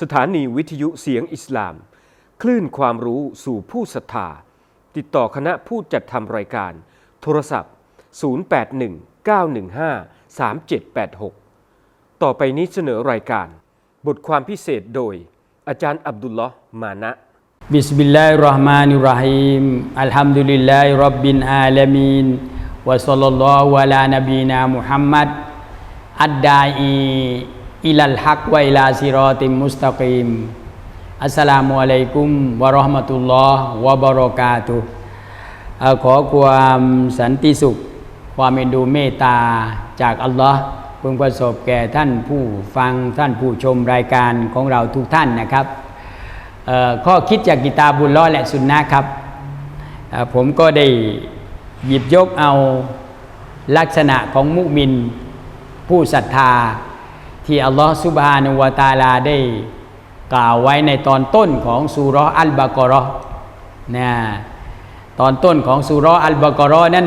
สถานีวิทยุเสียงอิสลาม คลื่นความรู้สู่ผู้ศรัทธา ติดต่อคณะผู้จัดทำรายการ โทรศัพท์ 0819153786 ต่อไปนี้เสนอรายการ บทความพิเศษโดย อาจารย์อับดุลลอฮ์มานะ บิสมิลลาฮิรราะห์มานิรราะฮีมอัลฮัมดุลิลลาฮิรับบินอาลามีนวะซัลลัลลอฮุอะลานบีนามุฮัมมัดอัดดาอี อิลัลฮักไวลาซิรอติมุสตะกีมอัสสลามุอะลัยกุมวะราะห์มะตุลลอฮ์วะบะเราะกาตุขอความสันติสุข ความเมตดูเมตตาจากอัลลอฮ์พึงประสบแก่ท่านผู้ฟังท่านผู้ชมรายการของเราทุกท่านนะครับข้อคิดจากกิตาบุลล้อและสุนนะครับ ผมก็ได้หยิบยกเอาลักษณะของมุมินผู้ศรัทธา ที่อัลลอฮฺซุบฮานุวาตาลาได้กล่าวไว้ในตอนต้นของสุราะห์อัลบากรอนะตอนต้นของสุราะห์อัลบากรอนั้น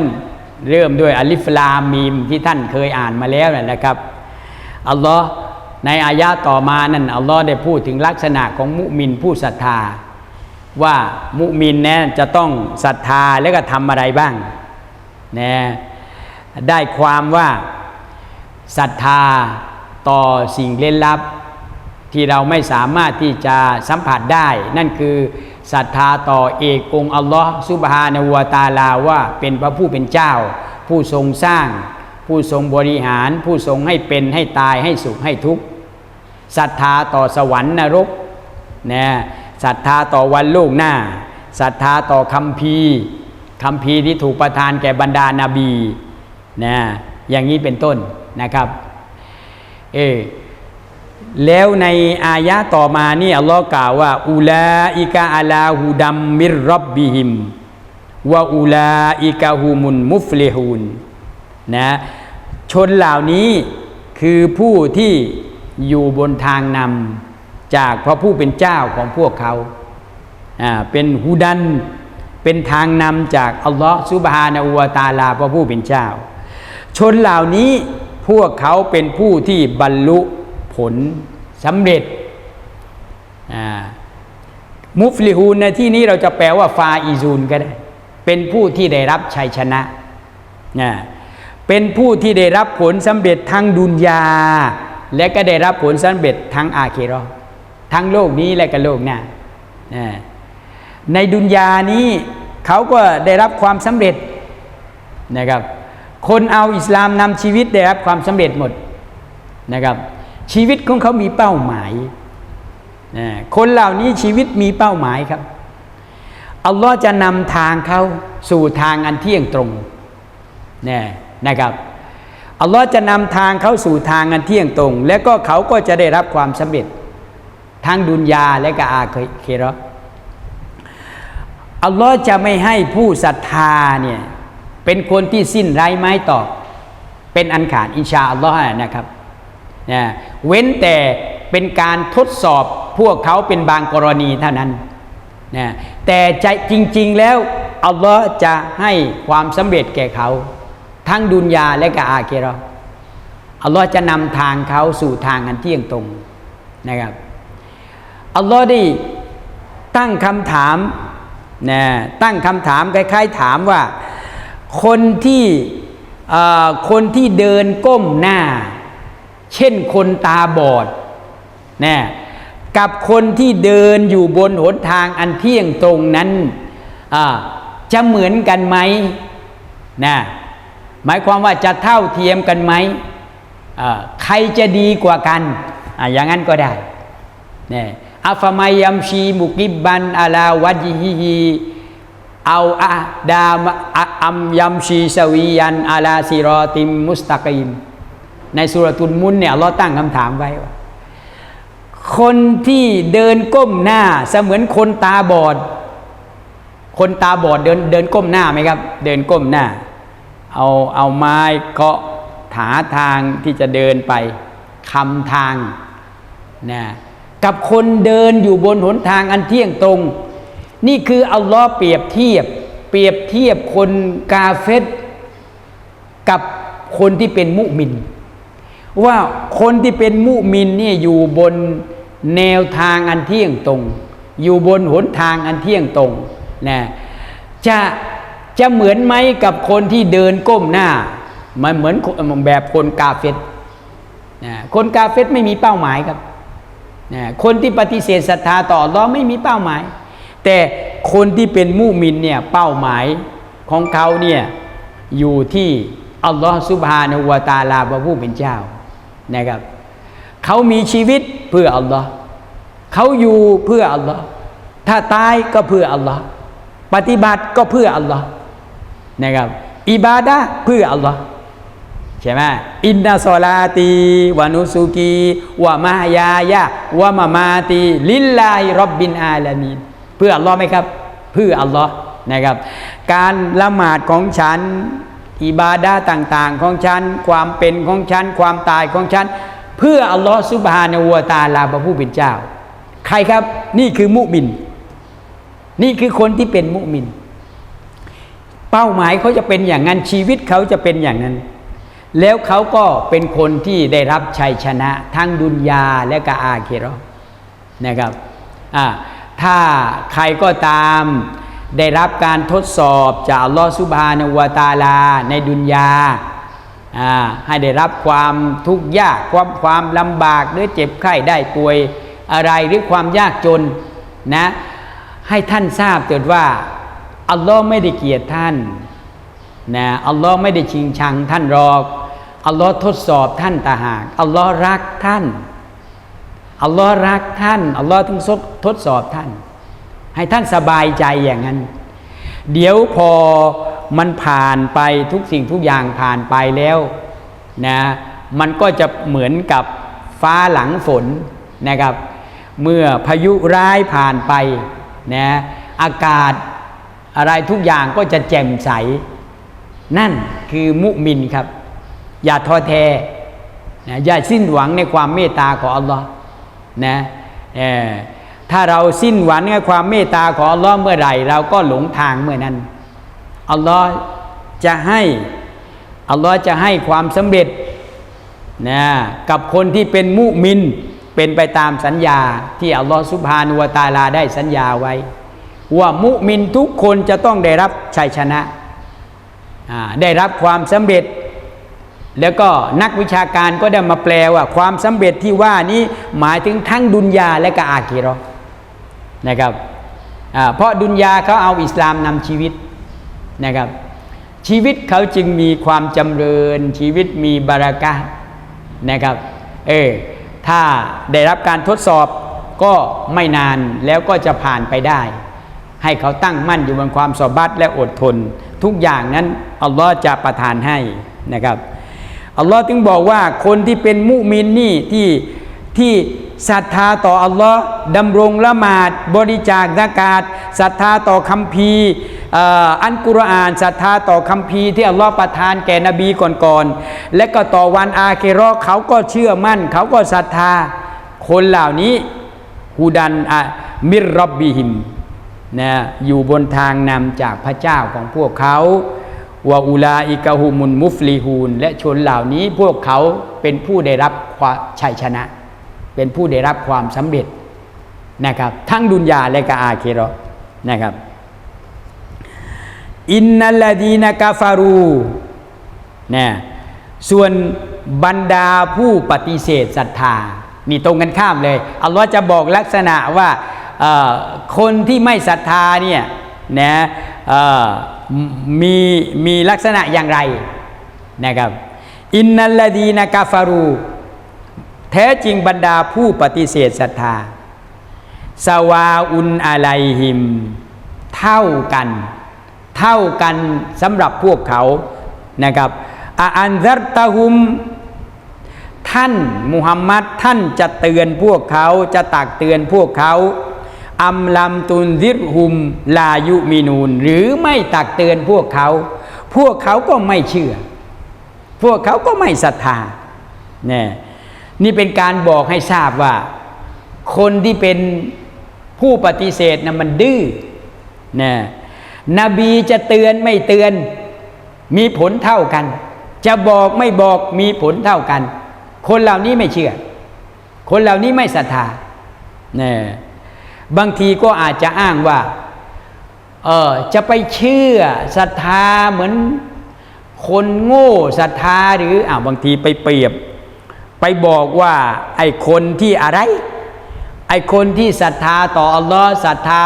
เริ่มด้วยอัลิฟลามีมที่ท่านเคยอ่านมาแล้วนะครับอัลลอฮ์ในอายะต่อมานั่นอัลลอฮ์ได้พูดถึงลักษณะของมุมินผู้ศรัทธา ว่ามุมินเนี่ยจะต้องศรัทธาแล้วก็ทำอะไรบ้างนะได้ความว่าศรัทธา ต่อสิ่งเล่นลับ ที่เราไม่สามารถที่จะสัมผัสได้ นั่นคือศรัทธาต่อเอกองอัลลอฮ์ซุบฮานาวตาลาว่าเป็นพระผู้เป็นเจ้า ผู้ทรงสร้าง ผู้ทรงบริหาร ผู้ทรงให้เป็นให้ตายให้สุขให้ทุกข์ศรัทธาต่อสวรรค์นรกนะศรัทธาต่อวันโลกหน้าศรัทธาต่อคำพีคำพีที่ถูกประทานแก่บรรดานาบีนะอย่างนี้เป็นต้นนะครับ เออแล้วในอายะต่อมานี่อัลลอฮ์กล่าวว่าอูลาอิกะอาลาฮูดัมมิรรับบิหิมวะอูลาอิกะฮูมุนมุฟเลฮูนนะชนเหล่านี้คือผู้ที่อยู่บนทางนำจากพระผู้เป็นเจ้าของพวกเขาอ่าเป็นฮูดันเป็นทางนำจากอัลลอฮ์ซุบฮานะอูวาตาลาพระผู้เป็นเจ้า ชนเหล่านี้ พวกเขาเป็นผู้ที่บรรลุผลสำเร็จ มุฟลิฮูนในที่นี้เราจะแปลว่าฟาอิซูนก็ได้ เป็นผู้ที่ได้รับชัยชนะ เป็นผู้ที่ได้รับผลสำเร็จทั้งดุนยา และก็ได้รับผลสำเร็จทั้งอาเครอทั้งโลกนี้และก็โลกหน้านในดุนยานี้เขาก็ได้รับความสำเร็จนะครับ คนเอาอิสลามนำชีวิตได้รับความสำเร็จหมดนะครับ ชีวิตของเขามีเป้าหมายนะคนเหล่านี้ชีวิตมีเป้าหมายครับอัลลอฮ์จะนำทางเขาสู่ทางอันเที่ยงตรงนะนะครับอัลลอฮ์จะนำทางเขาสู่ทางอันเที่ยงตรง และก็เขาก็จะได้รับความสำเร็จทั้งดุนยาและก็อาเคโรออัลลอฮ์จะไม่ให้ผู้ศรัทธาเนี่ย เป็นคนที่สิ้นไร้ไม้ตอกเป็นอันขาดอินชาอัลลอฮ์นะครับนะเว้นแต่เป็นการทดสอบพวกเขาเป็นบางกรณีเท่านั้นนะแต่ใจจริง ๆแล้วอัลลอฮ์จะให้ความสำเร็จแก่เขา ทั้งดุนยาและก็อาเคราอัลลอฮ์จะนำทางเขาสู่ทางอันเที่ยงตรงนะครับอัลลอฮ์ได้ตั้งคำถามนะตั้งคำถามคล้ายๆถามว่า คนที่คนที่เดินก้มหน้า เช่นคนตาบอดนะกับคนที่เดินอยู่บนหนทางอันเที่ยงตรงนั้นจะเหมือนกันไหมนะหมายความว่าจะเท่าเทียมกันไหมใครจะดีกว่ากันออย่างนั้นก็ได้นะอัฟมายัมชีมุกิบันอาลาวัจฮิฮี เอาอะดามอัมยัมชีสวียันอาลาซิรอติมมุสตะกีมในสุรตุลมุนเนี่ยเราตั้งคำถามไว้ว่าคนที่เดินก้มหน้าเสมือนคนตาบอด คนตาบอดเดินเดินก้มหน้าไหมครับ เดินก้มหน้า เอาเอาไม้เคาะหาทางที่จะเดินไปคำทางนะกับคนเดินอยู่บนหนทางอันเที่ยงตรง นี่คืออัลลอฮ์เปรียบเทียบ เปรียบเทียบคนกาเฟตกับคนที่เป็นมุมิน ว่าคนที่เป็นมุมินเนี่ยอยู่บนแนวทางอันเที่ยงตรง อยู่บนหนทางอันเที่ยงตรงนะจะจะเหมือนไหมกับคนที่เดินก้มหน้า มันเหมือนแบบคนกาเฟตนะคนกาเฟตไม่มีเป้าหมายครับนะคนที่ปฏิเสธศรัทธาต่ออัลเลอไม่มีเป้าหมาย แต่คนที่เป็นมุมินเนี่ยเป้าหมายของเขาเนี่ยอยู่ที่อัลลอฮฺซุบฮานะฮูวาตาลาพระผู้เป็นเจ้านะครับเขามีชีวิตเพื่ออัลลอฮ์เขาอยู่เพื่ออัลลอฮ์ถ้าตายก็เพื่ออัลลอฮ์ปฏิบัติก็เพื่ออัลลอฮ์นะครับอิบาดะเพื่ออัลลอฮ์ใช่ไหมอินนาซลาตีวานุสุกีวะมายายะวะมามาตีลิลลาฮิรับบินอาลามีน เพื่ออัลลอฮ์ไหมครับ เพื่ออัลลอฮ์นะครับ การละหมาดของฉันอิบาดาต่างๆ ของฉัน ความเป็นของฉัน ความตายของฉัน เพื่ออัลลอฮ์ซุบฮานะฮูวตาลาพระผู้เป็นเจ้า ใครครับนี่คือมุมิน นี่คือคนที่เป็นมุมิน เป้าหมายเขาจะเป็นอย่างนั้นชีวิตเขาจะเป็นอย่างนั้น แล้วเขาก็เป็นคนที่ได้รับชัยชนะ ทั้งดุนยาและก็อาเคราะห์นะครับอ่า ถ้าใครก็ตามได้รับการทดสอบจากอัลลอฮฺซุบานวตาลา ในดุนยาอ่าให้ได้รับความทุกข์ยากความความลำบากหรือเจ็บไข้ได้ป่วยอะไรหรือความยากจนนะให้ท่านทราบเถิดว่าอัลลอฮ์ไม่ได้เกลียดท่านนะอัลลอฮ์ไม่ได้ชิงชังท่านหรอกอัลลอฮ์ทดสอบท่านตาหากอัลลอฮ์รักท่าน อัลลอฮ์รักท่านอัลลอฮ์ถึงทดสอบท่าน ให้ท่านสบายใจอย่างนั้น เดี๋ยวพอมันผ่านไปทุกสิ่งทุกอย่างผ่านไปแล้วนะมันก็จะเหมือนกับฟ้าหลังฝนนะครับ เมื่อพายุร้ายผ่านไปนะอากาศอะไรทุกอย่างก็จะแจ่มใส นั่นคือมุมินครับ อย่าท้อแท้นะอย่าสิ้นหวังในความเมตตาของอัลลอฮ์ นะถ้าเราสิ้นหวังในความเมตตาของอัลลอฮ์เมื่อไหร่ เราก็หลงทางเมื่อนั้นอัลลอฮ์จะให้อัลลอฮ์จะให้ความสำเร็จนะกับคนที่เป็นมุมินเป็นไปตามสัญญาที่อัลลอฮ์สุบฮานุวตาลาได้สัญญาไว้ ว่ามุมินทุกคนจะต้องได้รับชัยชนะได้รับความสำเร็จ แล้วก็นักวิชาการก็ได้มาแปลว่า ความสำเร็จที่ว่านี้หมายถึงทั้งดุนยาและก็อาคีราะห์นะครับเพราะดุนยาเขาเอาอิสลามนำชีวิตนะครับ ชีวิตเขาจึงมีความจำเริญ ชีวิตมีบารักะนะครับเออถ้าได้รับการทดสอบก็ไม่นานแล้วก็จะผ่านไปได้ ให้เขาตั้งมั่นอยู่บนความสอบัตและอดทน ทุกอย่างนั้นอัลลอฮ์จะประทานให้นะครับ อัลลอฮ์จึงบอกว่าคนที่เป็นมุมินนี่ที่ที่ศรัทธาต่ออัลลอฮ์ดำรงละหมาดบริจาคซากาศศรัทธาต่อคัมภีร์อันกุรอานศรัทธาต่อคัมภีร์ที่อัลลอฮ์ประทานแก่นบีก่อนๆและก็ต่อวันอาเคราะห์เขาก็เชื่อมั่น เขาก็ศรัทธา คนเหล่านี้ฮูดันอะมิรรบบิฮิมนะอยู่บนทางนำจากพระเจ้าของพวกเขา วาอุลาอิกะฮุมุนมุฟลีฮูนและชนเหล่านี้พวกเขาเป็นผู้ได้รับความชัยชนะ เป็นผู้ได้รับความสำเร็จนะครับ ทั้งดุนยาและกาอาเคเรนะครับ อินนัลลดีนกาฟารูนะส่วนบรรดาผู้ปฏิเสธศรัทธา นี่ตรงกันข้ามเลย อัลลอฮ์จะบอกลักษณะว่าคนที่ไม่ศรัทธาเนี่ย นะมีมีลักษณะอย่างไรนะครับอินนัลลดีนกาฟารูแท้จริงบรรดาผู้ปฏิเสธศรัทธาสวาอุนอะไลฮิม เท่ากัน เท่ากันสำหรับพวกเขานะครับอันซัรตะฮุม ท่านมุฮัมมัดท่านจะเตือนพวกเขาจะตักเตือนพวกเขา อัมลัมตุนซิรหุมลายุมินูน หรือไม่ตักเตือนพวกเขา พวกเขาก็ไม่เชื่อ พวกเขาก็ไม่ศรัทธาเนี่ยนี่เป็นการบอกให้ทราบว่า คนที่เป็นผู้ปฏิเสธนะมันดื้อนะนบีจะเตือนไม่เตือน มีผลเท่ากัน จะบอกไม่บอกมีผลเท่ากัน คนเหล่านี้ไม่เชื่อ คนเหล่านี้ไม่ศรัทธาเนี่ย บางทีก็อาจจะอ้างว่าเออจะไปเชื่อศรัทธาเหมือนคนโง่ศรัทธาหรืออ่าบางทีไปเปรียบ ไปบอกว่าไอ้คนที่อะไร ไอ้คนที่ศรัทธาต่ออัลลอฮ์ศรัทธา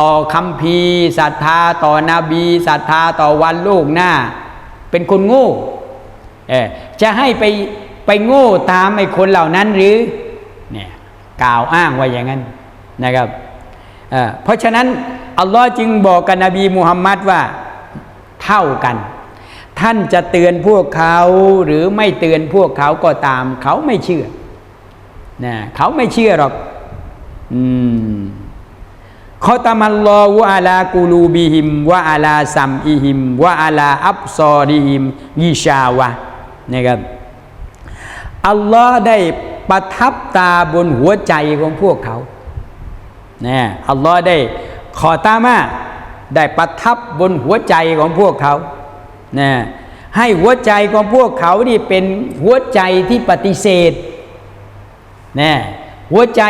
ต่อคัมภีศรัทธาต่อนบีศรัทธาต่อวันโลกหน้า เป็นคนโง่เออจะให้ไปไปโง่ตามไอ้คนเหล่านั้นหรือเนี่ยกล่าวอ้างว่าอย่างนั้น นะครับเเพราะฉะนั้นอัลลอฮ์จึงบอกกับนบีมุฮัมมัดว่าเท่ากัน ท่านจะเตือนพวกเขาหรือไม่เตือนพวกเขาก็ตาม เขาไม่เชื่อนะเขาไม่เชื่อหรอกอืมขอตามัลลอฮุอาลากูลูบิหิมวะอาลาซัมอิหิมวะอาลาอับซอดิหิมยิชาวะนะครับอัลลอฮ์ได้ประทับตาบนหัวใจของพวกเขา นะอัลลอฮ์ได้ขอตามาได้ประทับบนหัวใจของพวกเขานะให้หัวใจของพวกเขานี่เป็นหัวใจที่ปฏิเสธนะหัวใจ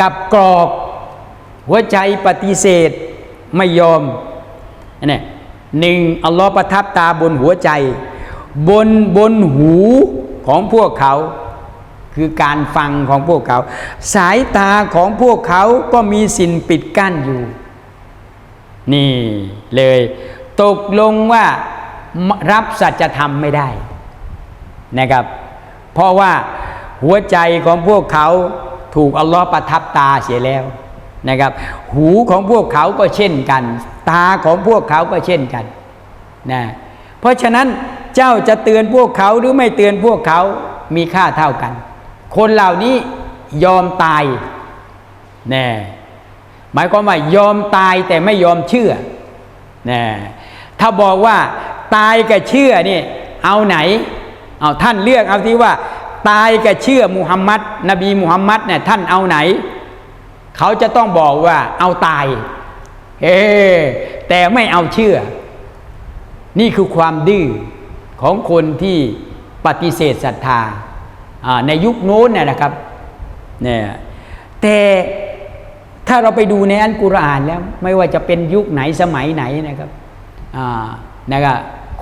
กับกรอก หัวใจปฏิเสธไม่ยอมนี่หนึ่งอัลลอฮ์ประทับตาบนหัวใจ บนบนหูของพวกเขา คือการฟังของพวกเขา สายตาของพวกเขาก็มีสิ่งปิดกั้นอยู่ นี่เลย ตกลงว่ารับสัจธรรมไม่ได้นะครับ เพราะว่าหัวใจของพวกเขาถูกอัลลอฮ์ประทับตาเสียแล้วนะครับ หูของพวกเขาก็เช่นกัน ตาของพวกเขาก็เช่นกันนะเพราะฉะนั้นเจ้าจะเตือนพวกเขาหรือไม่เตือนพวกเขามีค่าเท่ากัน คนเหล่านี้ยอมตายแน่หมายความว่ายอมตายแต่ไม่ยอมเชื่อนะถ้าบอกว่าตายกับเชื่อนี่เอาไหน เอาท่านเลือกเอาที่ว่า ตายกับเชื่อมุฮัมมัดนบีมุฮัมมัดเนี่ยท่านเอาไหน เขาจะต้องบอกว่าเอาตาย เอแต่ไม่เอาเชื่อ นี่คือความดื้อของคนที่ปฏิเสธศรัทธา ในยุคโน้นเนี่ยนะครับเนี่ยแต่ถ้าเราไปดูในอันกุรอานแล้วไม่ว่าจะเป็นยุคไหนสมัยไหนนะครับนะครับ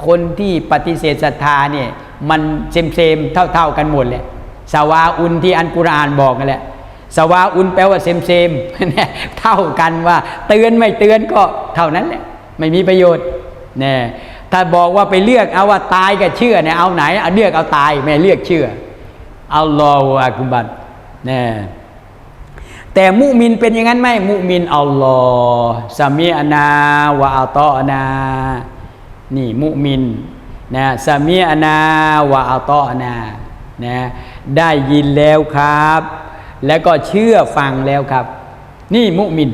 คนที่ปฏิเสธศรัทธาเนี่ยมันเซมเซมเท่า ๆกันหมดเลยสวาอุนที่อันกุรอานบอกกันแหละสวาอุนแปลว่าเซมเซมเท่ากันว่า เตือนไม่เตือนก็เท่านั้นแหละไม่มีประโยชน์เนี่ยถ้าบอกว่าไปเลือกเอาว่าตายกับเชื่อเนี่ยเอาไหนเอาเลือกเอาตายไม่เลือกเชื่อ อัลลอฮฺอักุบัตเนี่ยแต่มุมินเป็นอย่างนั้นไหมมุมินอัลลอฮ์สามีอานาวะอัตอนา นี่มุมินนะสามีอานาวะอัตอนานะได้ยินแล้วครับ แล้วก็เชื่อฟังแล้วครับ นี่มุมิน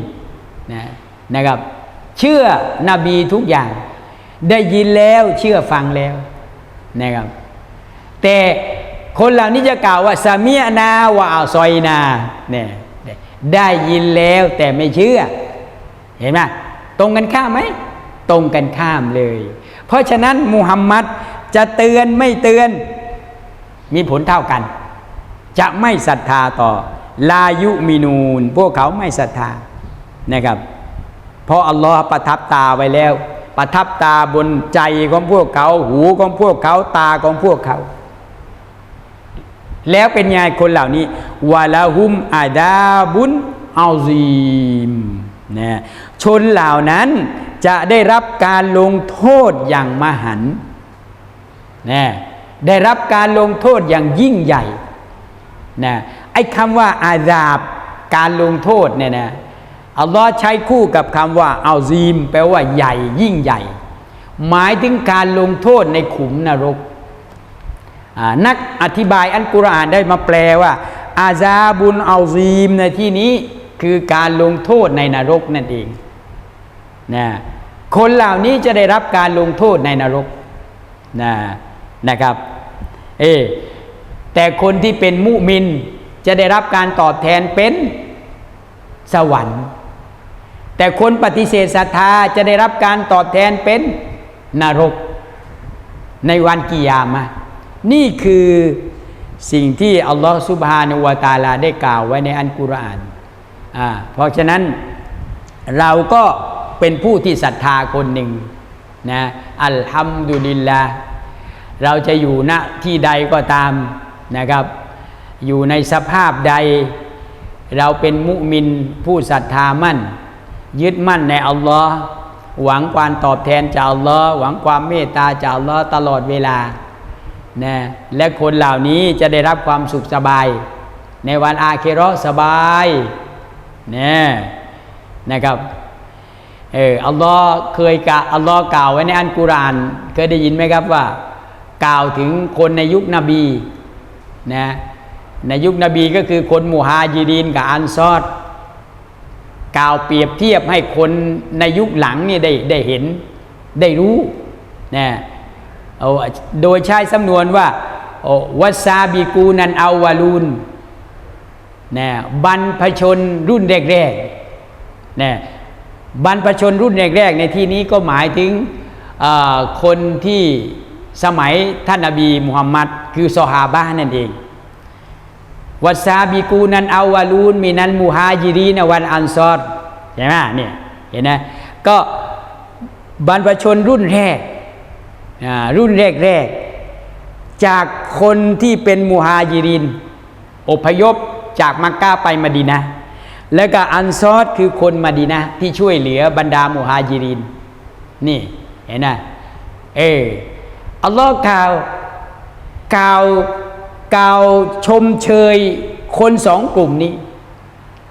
นะนะครับ เชื่อนบีทุกอย่าง ได้ยินแล้วเชื่อฟังแล้วนะครับ แต่ คนเหล่านี้จะกล่าวว่าสามีนาวะอัซอยนาเนี่ยได้ยินแล้วแต่ไม่เชื่อ เห็นไหมตรงกันข้ามไหมตรงกันข้ามเลย เพราะฉะนั้นมุฮัมมัดจะเตือนไม่เตือน มีผลเท่ากัน จะไม่ศรัทธาต่อ ลายุมินูน พวกเขาไม่ศรัทธานะครับเพราะอัลลอฮ์ประทับตาไว้แล้ว ประทับตาบนใจของพวกเขา หูของพวกเขาตาของพวกเขา แล้วเป็นไงคนเหล่านี้วาลาหุมอาดาบุนอัลซีมนะชนเหล่านั้นจะได้รับการลงโทษอย่างมหันนะได้รับการลงโทษอย่างยิ่งใหญ่นะไอ้คำว่าอาดาบการลงโทษเนี่ยนะอัลลอฮ์ใช้คู่กับคำว่าอัลซีม แปลว่าใหญ่ยิ่งใหญ่ หมายถึงการลงโทษในขุมนรก นักอธิบายอันกุรอานได้มาแปลว่า อาซาบุนอัลซีมในที่นี้คือการลงโทษในนรกนั่นเองนะคนเหล่านี้จะได้รับการลงโทษในนรกนะนะครับ เอ แต่คนที่เป็นมุมินจะได้รับการตอบแทนเป็นสวรรค์ แต่คนปฏิเสธศรัทธาจะได้รับการตอบแทนเป็นนรก ในวันกิยามะ นี่คือสิ่งที่อัลลอฮฺสุบฮานาวะตาลาได้กล่าวไว้ในอันกุรอานอ่าเพราะฉะนั้นเราก็เป็นผู้ที่ศรัทธาคนหนึ่งนะอัลฮัมดุลิลลาเราจะอยู่ณที่ใดก็ตามนะครับ อยู่ในสภาพใด เราเป็นมุมินผู้ศรัทธามั่น ยึดมั่นในอัลลอฮ์หวังความตอบแทนจากอัลลอฮ์หวังความเมตตาจากอัลลอฮ์ตลอดเวลา นะและคนเหล่านี้จะได้รับความสุขสบาย ในวันอาเคราะสบายนะนะครับเอออัลลอฮ์เคยกล่าวอัลลอฮ์กล่าวไว้ในอันกุรานเคยได้ยินไหมครับว่า กล่าวถึงคนในยุคนบีนะในยุคนบีก็คือคนมุฮาจิรินกับอันซอดกล่าวเปรียบเทียบให้คนในยุคหลังนี่ได้ได้เห็นได้รู้นะ เอาโดยใช้สำนวนว่าวัซาบิกูนันอาวาลูนนะบรรพชนรุ่นแรกๆนะบรรพชนรุ่นแรกๆในที่นี้ก็หมายถึงคนที่สมัยท่านนบีมุฮัมมัดคือซอฮาบะนั่นเองวัสซาบิกูนันอาวาลูนมีนันมูฮาจิรีนวันอันซอดใช่ไหมเนี่ยเห็นไหมก็บรรพชนรุ่นแรก รุ่นแรกๆ จากคนที่เป็นมูฮาจิริน อพยพจากมักกะไปมะดีนะ แล้วก็อันซอดคือคนมะดีนะที่ช่วยเหลือบรรดามูฮาจิริน นี่เห็นไหมเอออัลลอฮ์กล่าวกล่าวกล่าวชมเชยคนสองกลุ่มนี้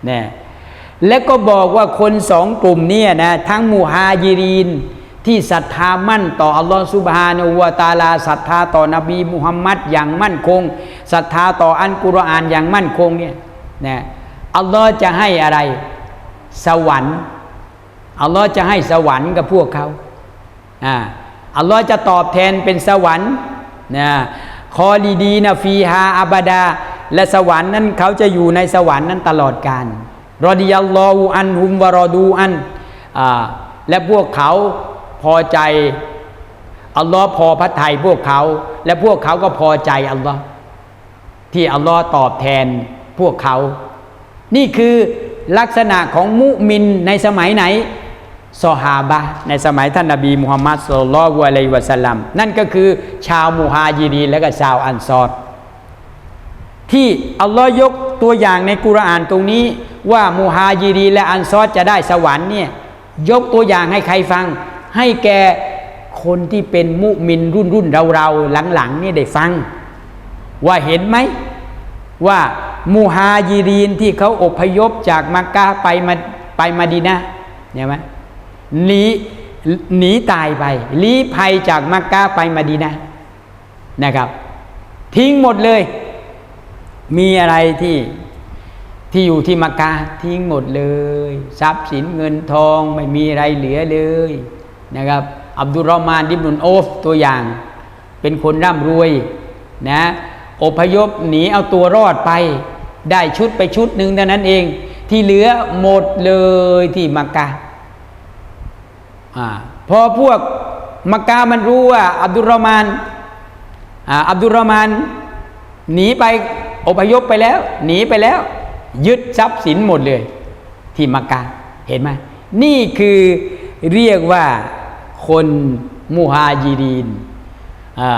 นะแล้วก็บอกว่าคนสองกลุ่มเนี้นะทั้งมูฮาจิริน ที่ศรัทธามั่นต่ออัลลอฮ์ซุบฮานะวะตาลาศรัทธาต่อนบีมุฮัมมัดอย่างมั่นคงศรัทธาต่ออันกุรอานอย่างมั่นคงเนี่ยนะอัลลอฮ์จะให้อะไร สวรรค์อัลลอฮ์จะให้สวรรค์กับพวกเขาอ่าอัลลอฮ์จะตอบแทนเป็นสวรรค์นะคอลีดีนะฟีฮาอับดา และสวรรค์นั้นเขาจะอยู่ในสวรรค์นั้นตลอดกาลรอดิยัลลอฮุอันฮุมวะรอดูอันอ่าและพวกเขา พอใจอัลลอฮ์พอพระทัยพวกเขา และพวกเขาก็พอใจอัลลอฮ์ที่อัลลอฮ์ตอบแทนพวกเขา นี่คือลักษณะของมุมินในสมัยไหนซอฮาบะในสมัยท่านนบีมุฮัมมัดสุลลัลลอฮุอะลัยวะสัลลัมนั่นก็คือชาวมุฮาจิรีและก็ชาวอันซอรที่อัลลอฮ์ยกตัวอย่างในกุรอานตรงนี้ ว่ามุฮาจิรีและอันซอรจะได้สวรรค์เนี่ยยกตัวอย่างให้ใครฟัง ให้แก่คนที่เป็นมุมินรุ่นรุ่นเราเราหลังๆนี่ได้ฟัง ว่าเห็นไหมว่ามูฮาจิรีนที่เขาอพยพจากมักกะไปมาไปมาดีนะห์เนี่ยไหมหนีหนีตายไปลี้ภัยจากมักกะไปมาดีนะนะครับ ทิ้งหมดเลย มีอะไรที่ที่อยู่ที่มักกะทิ้งหมดเลย ทรัพย์สินเงินทองไม่มีอะไรเหลือเลย นะครับอับดุลรอมานดิบนุนโอฟตัวอย่าง เป็นคนร่ำรวยนะอพยพหนีเอาตัวรอดไป ได้ชุดไปชุดหนึ่งเท่านั้นเอง ที่เหลือหมดเลยที่มักกะพอพวกมักกะมันรู้ว่า อับดุลรอมานอับดุลรอมานหนีไปอพยพไปแล้ว หนีไปแล้ว ยึดทรัพย์สินหมดเลย ที่มักกะเห็นไหมนี่คือ เรียกว่าคนมุฮาจิรีนอ่า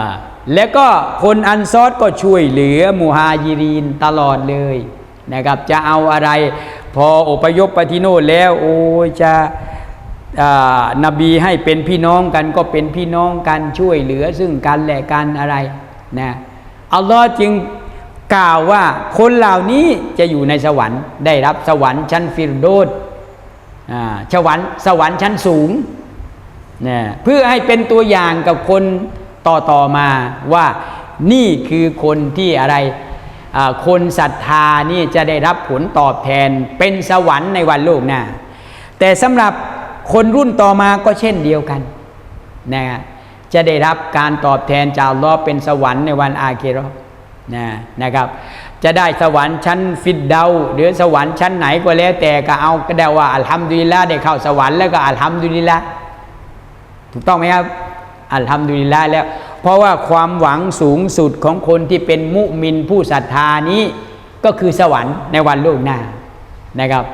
แล้วก็คนอันซอดก็ช่วยเหลือมุฮาจิรีนตลอดเลยนะครับจะเอาอะไร พออพยพไปที่โน่นแล้วโอ้จะอ่านบีให้เป็นพี่น้องกันก็เป็นพี่น้องกันช่วยเหลือซึ่งกันและกันอะไรนะอัลลอฮ์จึงกล่าวว่าคนเหล่านี้จะอยู่ในสวรรค์ได้รับสวรรค์ชั้นฟิรโดส สวรรค์สวรรค์ชั้นสูงนะเพื่อให้เป็นตัวอย่างกับคนต่อต่อมาว่านี่คือคนที่อะไรคนศรัทธานี่จะได้รับผลตอบแทนเป็นสวรรค์ในวันโลกหน้า แต่สำหรับคนรุ่นต่อมาก็เช่นเดียวกันนะจะได้รับการตอบแทนจากลอเป็นสวรรค์ในวันอาเคเรนะนะครับ จะได้สวรรค์ชั้นฟิดเดาหรือสวรรค์ชั้นไหนก็แล้วแต่ก็เอาก็ได้ว่าอัลฮัมดุลิลละได้เข้าสวรรค์แล้วก็อัลฮัมดุลิลละถูกต้องไหมครับอัลฮัมดุลิลละแล้ว เพราะว่าความหวังสูงสุดของคนที่เป็นมุมินผู้ศรัทธานี้ก็คือสวรรค์ในวันโลกหน้านะครับ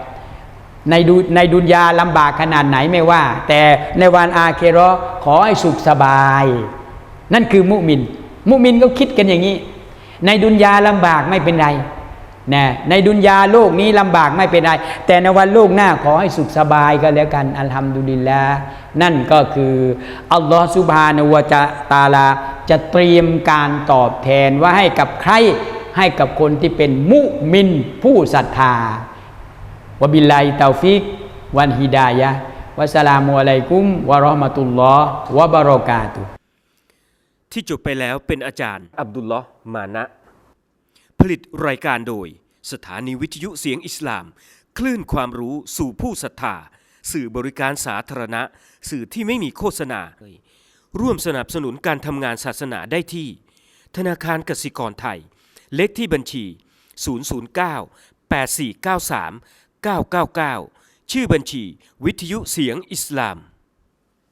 ในดุในดุนยาลำบากขนาดไหนไม่ว่า แต่ในวันอาเคราะห์ขอให้สุขสบาย นั่นคือมุมิน มุมินก็คิดกันอย่างนี้ ในดุนยาลำบากไม่เป็นไรนะในดุนยาโลกนี้ลำบากไม่เป็นไร แต่ในวันโลกหน้าขอให้สุขสบายก็แล้วกันอัลฮัมดุลิลละนั่นก็คืออัลลอฮฺสุบฮานวะจะตาลา จะเตรียมการตอบแทนว่าให้กับใครให้กับคนที่เป็นมุมินผู้ศรัทธาวะบิลลาฮิตาฟิก วันฮิดายะวะสลามุอะลัยกุมวะราะห์มะตุลลอฮ์วะบะเราะกาตุ ที่จบไปแล้วเป็นอาจารย์ อับดุลลอฮ์มานะ ผลิตรายการโดย สถานีวิทยุเสียงอิสลาม คลื่นความรู้สู่ผู้ศรัทธา สื่อบริการสาธารณะ สื่อที่ไม่มีโฆษณา ร่วมสนับสนุนการทำงานศาสนาได้ที่ ธนาคารกสิกรไทย เลขที่บัญชี 009 8493 999 ชื่อบัญชี วิทยุเสียงอิสลาม